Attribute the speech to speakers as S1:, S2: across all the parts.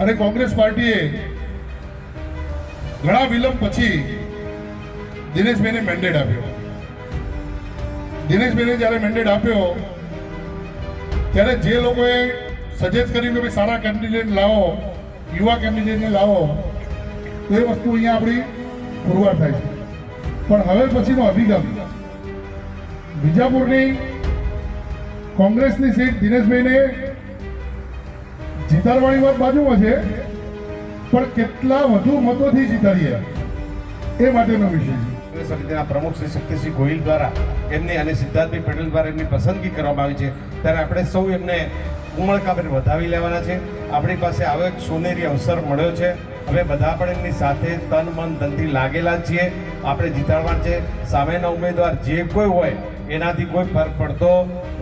S1: અને કોંગ્રેસ પાર્ટીએ ઘણા વિલંબ પછી દિનેશભાઈને મેન્ડેટ આપ્યો. દિનેશભાઈને જ્યારે મેન્ડેટ આપ્યો, ત્યારે જે લોકોએ સજેસ્ટ કર્યું કે સારા કેન્ડિડેટ લાવો, યુવા કેન્ડિડેટને લાવો, તો એ વસ્તુ અહીંયા આપણી પુરવાર થાય છે. પણ હવે પછીનો અભિગમ, વિજાપુરની કોંગ્રેસની સીટ દિનેશભાઈને જીતાડવાની વાત બાજુમાં છે, પણ કેટલા વધુ મતોથી જીતાડીએ? એ માટેનો વિષય છે.
S2: સમિતિના પ્રમુખ શ્રી શક્તિસિંહ ગોહિલ દ્વારા એમની અને સિદ્ધાર્થભાઈ પટેલ દ્વારા એમની પસંદગી કરવામાં આવી છે. ત્યારે આપણે સૌ એમને ઉમળકાભેર વધાવી લેવાના છે. આપણી પાસે આવો એક સોનેરી અવસર મળ્યો છે. હવે બધા પણ એમની સાથે તન, મન, ધનથી લાગેલા છીએ. આપણે જીતાડવા છે. સામેના ઉમેદવાર જે કોઈ હોય એનાથી કોઈ ફરક પડતો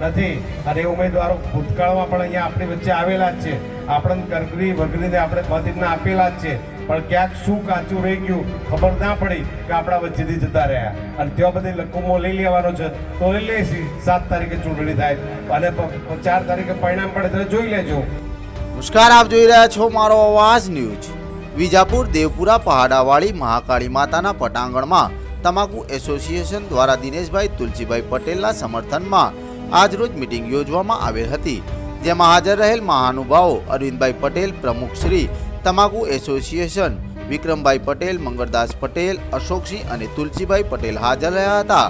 S2: નથી. અને ઉમેદવારો ભૂતકાળમાં પણ અહીંયા આપણી વચ્ચે આવેલા જ છે. આપણને કરગરી વગરીને આપણે મત આપેલા જ છે. પણ ક્યાંક શું કાચું રહી ગયું ખબર ના પડી કે આપણા વચ્ચેથી જતા રહ્યા. અને ત્યાં બધી લકુમો લઈ લેવાનો છે. તો લઈ લેશી સાત તારીખે ચૂંટણી થાય. અને ચાર તારીખે પરિણામ પડે ત્યારે જોઈ લેજો.
S3: નમસ્કાર, આપ જોઈ રહ્યા છો મારો અવાજ ન્યૂઝ. વિજાપુર દેવપુરા પહાડાવાળી મહાકાળી માતાના પટાંગણમાં તમાકુ એસોસિએશન દ્વારા દિનેશભાઈ તુલસીભાઈ પટેલના સમર્થનમાં આજરોજ મિટિંગ યોજવામાં આવેલ હતી. જેમાં હાજર રહેલ મહાનુભાવો અરવિંદભાઈ પટેલ, પ્રમુખ શ્રી તમાકુ એસોસિએશન, વિક્રમભાઈ પટેલ, મંગળદાસ પટેલ, અશોકસિંહ અને તુલસીભાઈ પટેલ હાજર રહ્યા હતા.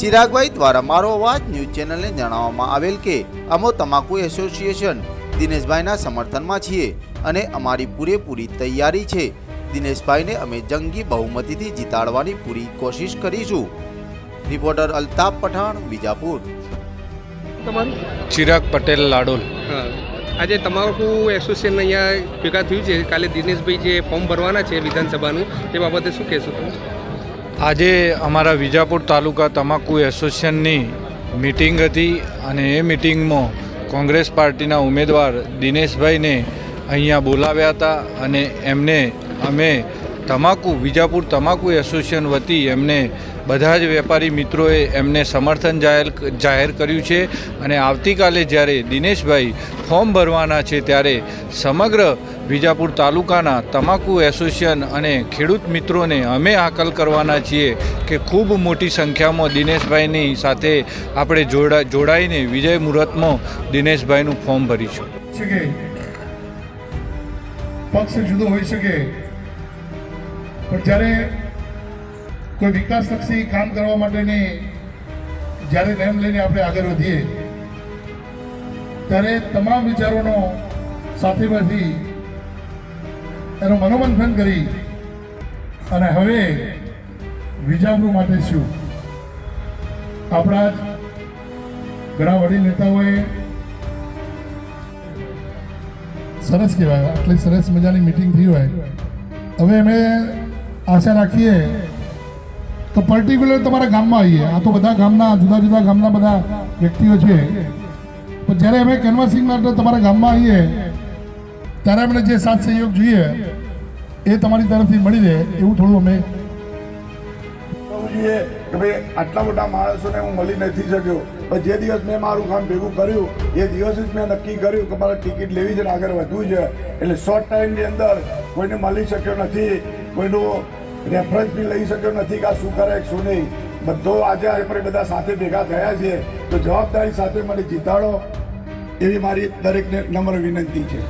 S3: ચિરાગભાઈ દ્વારા મારો અવાજ ન્યૂઝ ચેનલને જણાવવામાં આવેલ કે, અમો તમાકુ એસોસિએશન દિનેશભાઈના સમર્થનમાં છીએ અને અમારી પૂરેપૂરી તૈયારી છે. દિનેશભાઈને અમે જંગી બહુમતીથી જીતાડવાની પૂરી કોશિશ કરીશું. રિપોર્ટર અલ્તાફ પઠાણ વિજાપુર.
S4: તમારું?
S5: ચિરાગ પટેલ લાડોલ.
S4: આજે તમાકુ એસોસિએશન અહીંયા ભેગા થયું છે. કાલે દિનેશભાઈ જે ફોર્મ ભરવાના છે વિધાનસભાનું તે બાબતે શું કહેશો તમે?
S5: આજે અમારા વિજાપુર તાલુકા તમાકુ એસોસિએશનની મિટિંગ હતી અને એ મિટિંગમાં કોંગ્રેસ પાર્ટીના ઉમેદવાર દિનેશભાઈને અહીંયા બોલાવ્યા હતા અને એમને અમે તમાકુ, વિજાપુર તમાકુ એસોસિએશન વતી એમને બધા જ વેપારી મિત્રોએ એમને સમર્થન જાહેર જાહેર કર્યું છે. અને આવતીકાલે જ્યારે દિનેશભાઈ ફોર્મ ભરવાના છે ત્યારે સમગ્ર વિજાપુર તાલુકાના તમાકુ એસોસિએશન અને ખેડૂત મિત્રોને અમે હાકલ કરવાના છીએ કે ખૂબ મોટી સંખ્યામાં દિનેશભાઈની સાથે આપણે જોડા, જોડાઈને વિજય મુહૂર્તમાં દિનેશભાઈનું ફોર્મ ભરીશું.
S1: પક્ષ જુદો હોઈ શકે. પણ જ્યારે કોઈ વિકાસલક્ષી કામ કરવા માટેની જ્યારે નેમ લઈને આપણે આગળ વધીએ, ત્યારે તમામ વિચારોનો સાથેમાંથી એનું મનોમંથન કરી અને હવે વિજાપુર માટે શું આપણા જ ઘણા વડીલ નેતાઓએ સરસ કહેવાય, આટલી સરસ મજાની મિટિંગ થઈ હોય. હવે અમે આશા રાખીએ તો પર્ટિક્યુલર તમારા ગામમાં આવીએ. આ તો બધા ગામના, જુદા જુદા ગામના બધા વ્યક્તિઓ છે. પણ જ્યારે અમે કેનવાસિંગ માટે તમારા ગામમાં આવીએ, ત્યારે અમને જે સાથ સહયોગ જોઈએ, એ તમારી તરફથી મળી રહે એવું થોડું અમે
S6: જોઈએ કે આટલા મોટા માણસોને હું મળી નથી શક્યો. પણ જે દિવસ મેં મારું કામ ભેગું કર્યું, એ દિવસ જ મેં નક્કી કર્યું કે મારે ટિકિટ લેવી છે ને આગળ વધવું છે. એટલે શોર્ટ ટાઈમની અંદર કોઈને મળી શક્યો નથી, કોઈનું રેફરન્સ બી લઈ શક્યો નથી કે શું કરે, શું નહીં. બધો આજે આપણે બધા સાથે ભેગા થયા છે તો જવાબદારી સાથે મને જીતાડો એવી મારી દરેકને નમ્ર વિનંતી છે.